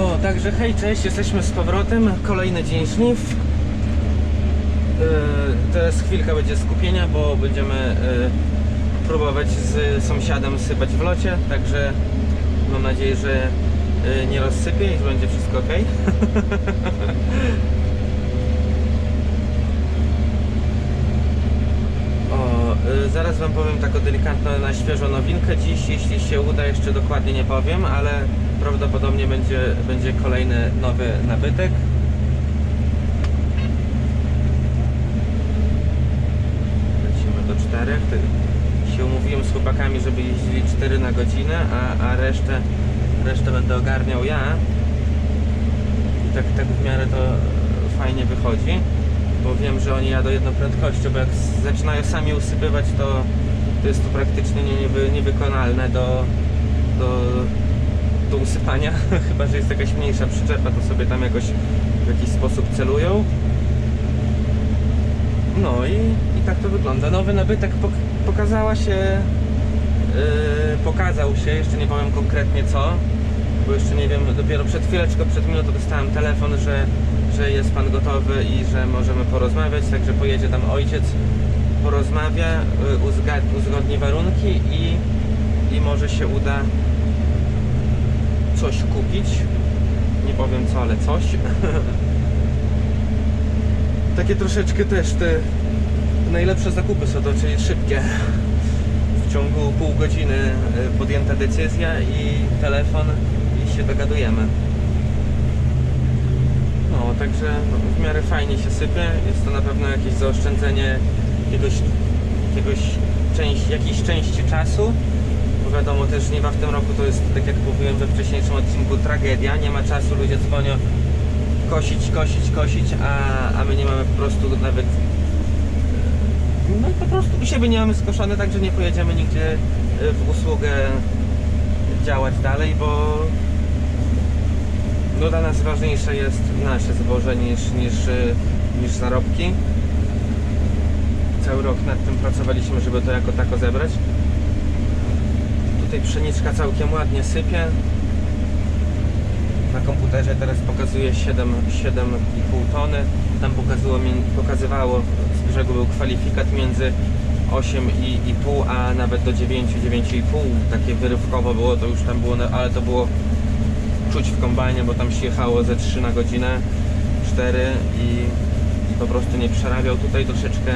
O, także hej, cześć, jesteśmy z powrotem. Kolejny dzień żniw. Yy, teraz chwilka będzie skupienia, bo będziemy yy, próbować z sąsiadem sypać w locie, także mam nadzieję, że yy, nie rozsypie i że będzie wszystko ok. O, zaraz Wam powiem taką delikatną na świeżo nowinkę dziś, jeśli się uda, jeszcze dokładnie nie powiem, ale prawdopodobnie będzie, będzie kolejny nowy nabytek. Lecimy do czterech. Się umówiłem z chłopakami, żeby jeździli 4 na godzinę, a, a resztę, resztę będę ogarniał ja. I tak, tak w miarę to fajnie wychodzi bo wiem, że oni jadą jedną prędkością, bo jak zaczynają sami usypywać, to, to jest to praktycznie nie, niewy, niewykonalne do, do, do usypania, chyba, że jest jakaś mniejsza przyczepa, to sobie tam jakoś w jakiś sposób celują. No i, i tak to wygląda. Nowy nabytek pok- pokazała się, yy, pokazał się, jeszcze nie powiem konkretnie co, bo jeszcze nie wiem, dopiero przed chwileczką, przed minutą dostałem telefon, że, że jest pan gotowy i że możemy porozmawiać, także pojedzie tam ojciec, porozmawia, y, uzga- uzgodni warunki i, i może się uda coś kupić. Nie powiem co, ale coś. Takie troszeczkę też te najlepsze zakupy są to, czyli szybkie. W ciągu pół godziny y, podjęta decyzja i telefon i się dogadujemy. No, także w miarę fajnie się sypie. Jest to na pewno jakieś zaoszczędzenie jakiegoś, jakiegoś część, jakiejś części czasu. Wiadomo też żniwa w tym roku to jest, tak jak mówiłem we wcześniejszym odcinku, tragedia. Nie ma czasu, ludzie dzwonią kosić, kosić, kosić, a, a my nie mamy po prostu nawet no i po prostu u siebie nie mamy skoszone, także nie pojedziemy nigdzie y, w usługę działać dalej, bo no dla nas ważniejsze jest nasze zboże niż, niż, y, niż zarobki. Cały rok nad tym pracowaliśmy, żeby to jako tako zebrać. Tutaj pszeniczka całkiem ładnie sypie. Na komputerze teraz pokazuje 7, 7,5 tony. Tam pokazywało, pokazywało z brzegu był kwalifikat między 8,5 a nawet do 9, 9,5. Takie wyrywkowo było, to już tam było, na- ale to było czuć w kombajnie, bo tam się jechało ze 3 na godzinę, 4 i, i po prostu nie przerabiał. Tutaj troszeczkę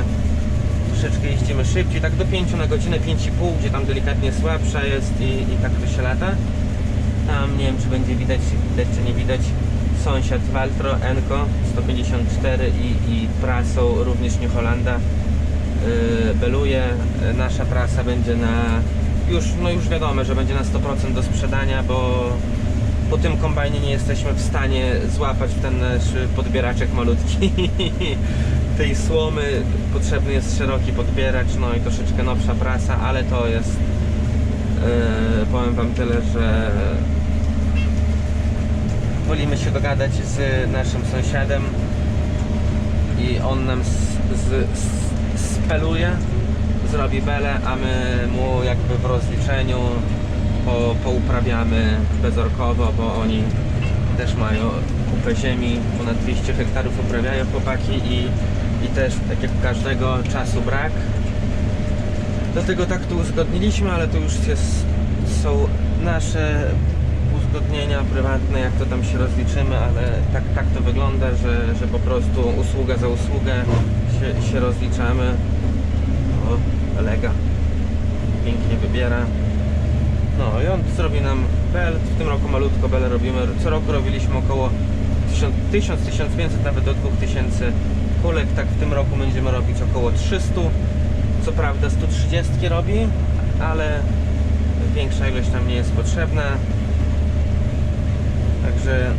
troszeczkę jeździmy szybciej, tak do 5 na godzinę, 5,5, gdzie tam delikatnie słabsza jest i, i tak to się lata. Tam nie wiem czy będzie widać, widać czy nie widać sąsiad Valtro Enco 154 i, i prasą również New Hollanda yy, beluje. Nasza prasa będzie na już, no już wiadomo, że będzie na 100% do sprzedania, bo po tym kombajnie nie jesteśmy w stanie złapać w ten nasz podbieraczek malutki tej słomy. Potrzebny jest szeroki podbieracz, no i troszeczkę nowsza prasa, ale to jest Yy, powiem Wam tyle, że wolimy się dogadać z naszym sąsiadem i on nam speluje, zrobi belę, a my mu jakby w rozliczeniu po, pouprawiamy bezorkowo, bo oni też mają kupę ziemi, ponad 200 hektarów uprawiają chłopaki i, i też tak jak każdego czasu brak. Dlatego tak tu uzgodniliśmy, ale to już jest, są nasze uzgodnienia prywatne, jak to tam się rozliczymy, ale tak, tak to wygląda, że, że po prostu usługa za usługę się, się rozliczamy. O, lega. Pięknie wybiera. On zrobi nam bel, w tym roku malutko belę robimy. Co roku robiliśmy około 1000, 1500, nawet do 2000 kulek. Tak w tym roku będziemy robić około 300. Co prawda 130 robi, ale większa ilość nam nie jest potrzebna. Także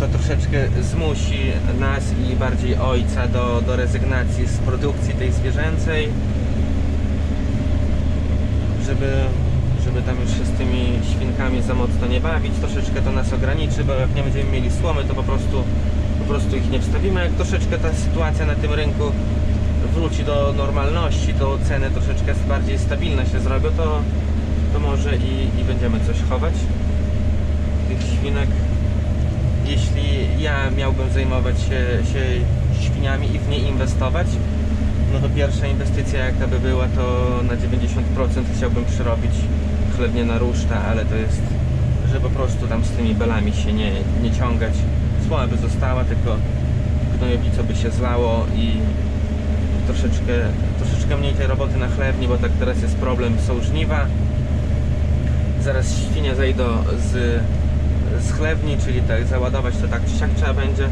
to troszeczkę zmusi nas i bardziej ojca do, do rezygnacji z produkcji tej zwierzęcej, żeby, żeby tam już się z tymi świnkami za mocno nie bawić. Troszeczkę to nas ograniczy, bo jak nie będziemy mieli słomy, to po prostu, po prostu ich nie wstawimy. Jak troszeczkę ta sytuacja na tym rynku wróci do normalności, to ceny troszeczkę bardziej stabilne się zrobią, to, to może i, i będziemy coś chować tych świnek. jeśli ja miałbym zajmować się, się świniami i w nie inwestować, no to pierwsza inwestycja jaka by była, to na 90% chciałbym przerobić chlebnie na ruszta, ale to jest, że po prostu tam z tymi belami się nie, nie ciągać. Słoma by została, tylko gnojowico by się zlało i troszeczkę, troszeczkę mniej tej roboty na chlewni, bo tak teraz jest problem, są żniwa. Zaraz świnie zejdą z, z chlewni, czyli tak załadować to tak czy siak trzeba będzie.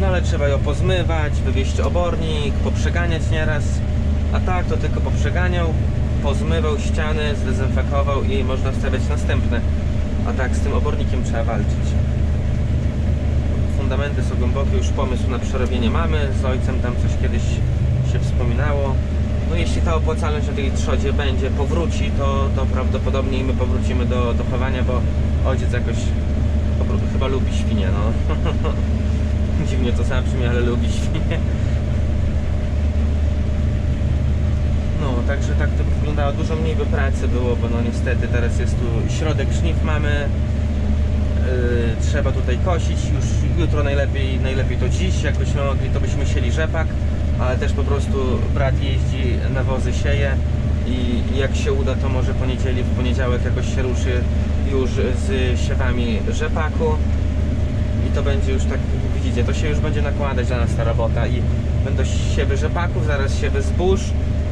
No ale trzeba ją pozmywać, wywieźć obornik, poprzeganiać nieraz. A tak to tylko poprzeganiał, pozmywał ściany, zdezynfekował i można wstawiać następne. A tak z tym obornikiem trzeba walczyć. Fundamenty są głębokie, już pomysł na przerobienie mamy. Z ojcem tam coś kiedyś się wspominało. No jeśli ta opłacalność na tej trzodzie będzie, powróci, to, to prawdopodobnie i my powrócimy do, do chowania, bo ojciec jakoś chyba lubi świnie, no. Dziwnie to zabrzmi, ale lubi świnie. Także tak to wyglądało. Dużo mniej by pracy było, bo no niestety teraz jest tu środek żniw mamy. Yy, trzeba tutaj kosić. Już jutro najlepiej, najlepiej to dziś. Jakbyśmy mogli, to byśmy sieli rzepak, ale też po prostu brat jeździ na wozy sieje i jak się uda, to może po niedzieli, w poniedziałek jakoś się ruszy już z siewami rzepaku i to będzie już tak, widzicie, to się już będzie nakładać na nas ta robota i będą siewy rzepaków, zaraz siewy zbóż,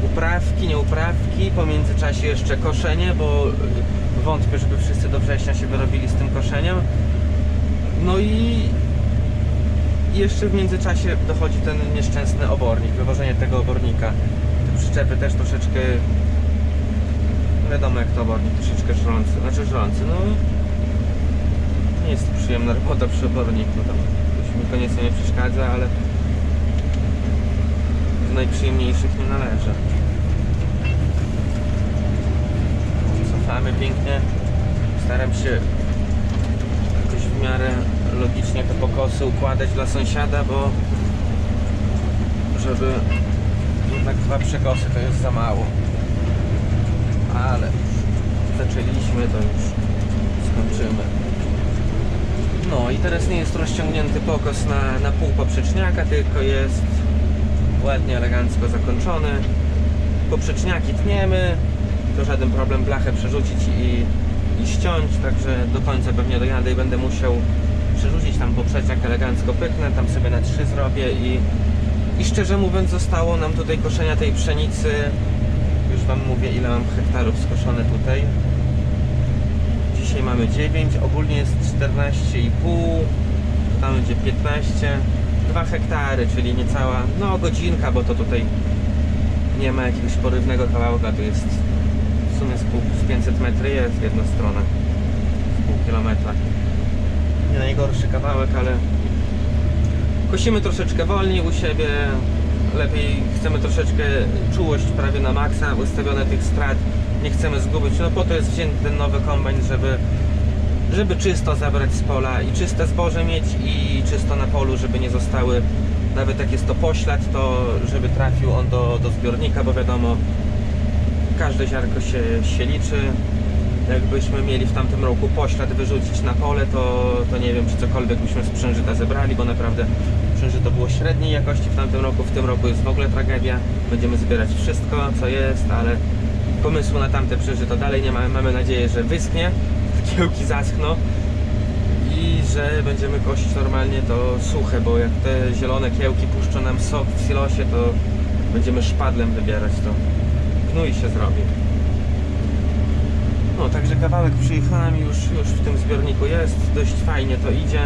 uprawki, nieuprawki, po międzyczasie jeszcze koszenie, bo wątpię, żeby wszyscy do września się wyrobili z tym koszeniem. No i jeszcze w międzyczasie dochodzi ten nieszczęsny obornik, wywożenie tego obornika. Te przyczepy też troszeczkę, wiadomo jak to obornik, troszeczkę żrący, znaczy żrący, no nie jest to przyjemna robota przy oborniku, tam mi koniecznie nie przeszkadza, ale do najprzyjemniejszych nie należy. Cofamy pięknie, staram się jakoś w miarę logicznie te pokosy układać dla sąsiada, bo żeby jednak dwa przekosy to jest za mało. Ale zaczęliśmy, to już skończymy. No i teraz nie jest rozciągnięty pokos na, na pół poprzeczniaka, tylko jest ładnie, elegancko zakończony. Poprzeczniaki tniemy, to żaden problem blachę przerzucić i, i ściąć, także do końca pewnie dojadę i będę musiał przerzucić tam poprzeczniak elegancko pyknę, tam sobie na trzy zrobię i, i szczerze mówiąc zostało nam tutaj koszenia tej pszenicy, już Wam mówię ile mam hektarów skoszone tutaj, Dzisiaj mamy 9, ogólnie jest 14,5, tam będzie 15, 2 hektary, czyli niecała, no godzinka, bo to tutaj nie ma jakiegoś porywnego kawałka, to jest sumie z, pół, z 500 metry jest w jedną stronę, z pół kilometra. Nie najgorszy kawałek, ale kosimy troszeczkę wolniej u siebie, lepiej chcemy troszeczkę czułość prawie na maksa, ustawione tych strat. Nie chcemy zgubić, no po to jest wzięty ten nowy kombajn, żeby żeby czysto zabrać z pola i czyste zboże mieć i czysto na polu, żeby nie zostały. Nawet jak jest to poślad, to żeby trafił on do, do zbiornika, bo wiadomo każde ziarko się, się liczy jakbyśmy mieli w tamtym roku poślad wyrzucić na pole, to, to nie wiem, czy cokolwiek byśmy z przężyta zebrali, bo naprawdę przężyto było średniej jakości w tamtym roku, w tym roku jest w ogóle tragedia. Będziemy zbierać wszystko, co jest, ale pomysłu na tamte przężyto dalej nie mamy. Mamy nadzieję, że wyschnie, kiełki zaschną i że będziemy kosić normalnie to suche, bo jak te zielone kiełki puszczą nam sok w silosie, to będziemy szpadlem wybierać to. Gnój się zrobi. No, także kawałek przyjechałem już, już w tym zbiorniku jest, dość fajnie to idzie.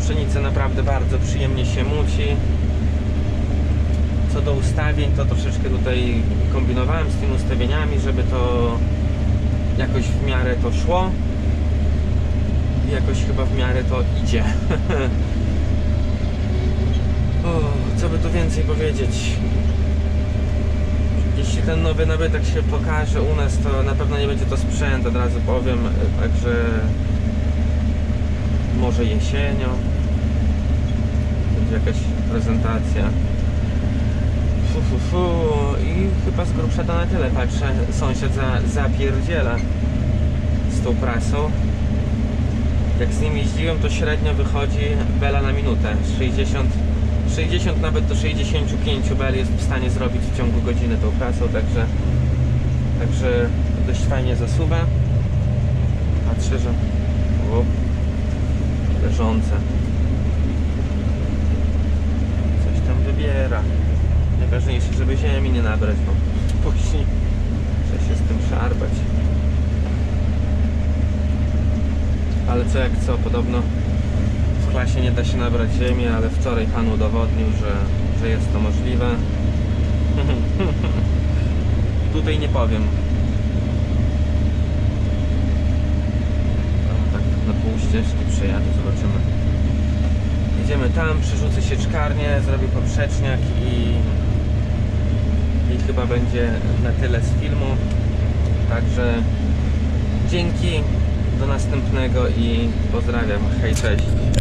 Pszenica naprawdę bardzo przyjemnie się muci. Co do ustawień, to troszeczkę tutaj kombinowałem z tymi ustawieniami, żeby to jakoś w miarę to szło. I jakoś chyba w miarę to idzie. o, co by tu więcej powiedzieć? Jeśli ten nowy nabytek się pokaże u nas, to na pewno nie będzie to sprzęt, od razu powiem, także może jesienią będzie jakaś prezentacja. Fu, fu, fu. I chyba z grubsza to na tyle, patrzę, sąsiad za, zapierdziela z tą prasą. Jak z nim jeździłem, to średnio wychodzi bela na minutę. Z 60, 60 nawet do 65 bel jest w stanie zrobić w ciągu godziny tą pracą, także, także dość fajnie zasuwa. Patrzę, że o, leżące. Coś tam wybiera. Najważniejsze, żeby ziemi nie nabrać, bo później trzeba się z tym szarpać. Ale co jak co, podobno klasie nie da się nabrać ziemi, ale wczoraj pan udowodnił, że, że jest to możliwe. Tutaj nie powiem. Tak na pół ścieżki przejadę, zobaczymy. Jedziemy tam, przerzucę sieczkarnię, zrobię poprzeczniak i, i chyba będzie na tyle z filmu. Także dzięki, do następnego i pozdrawiam. Hej, cześć.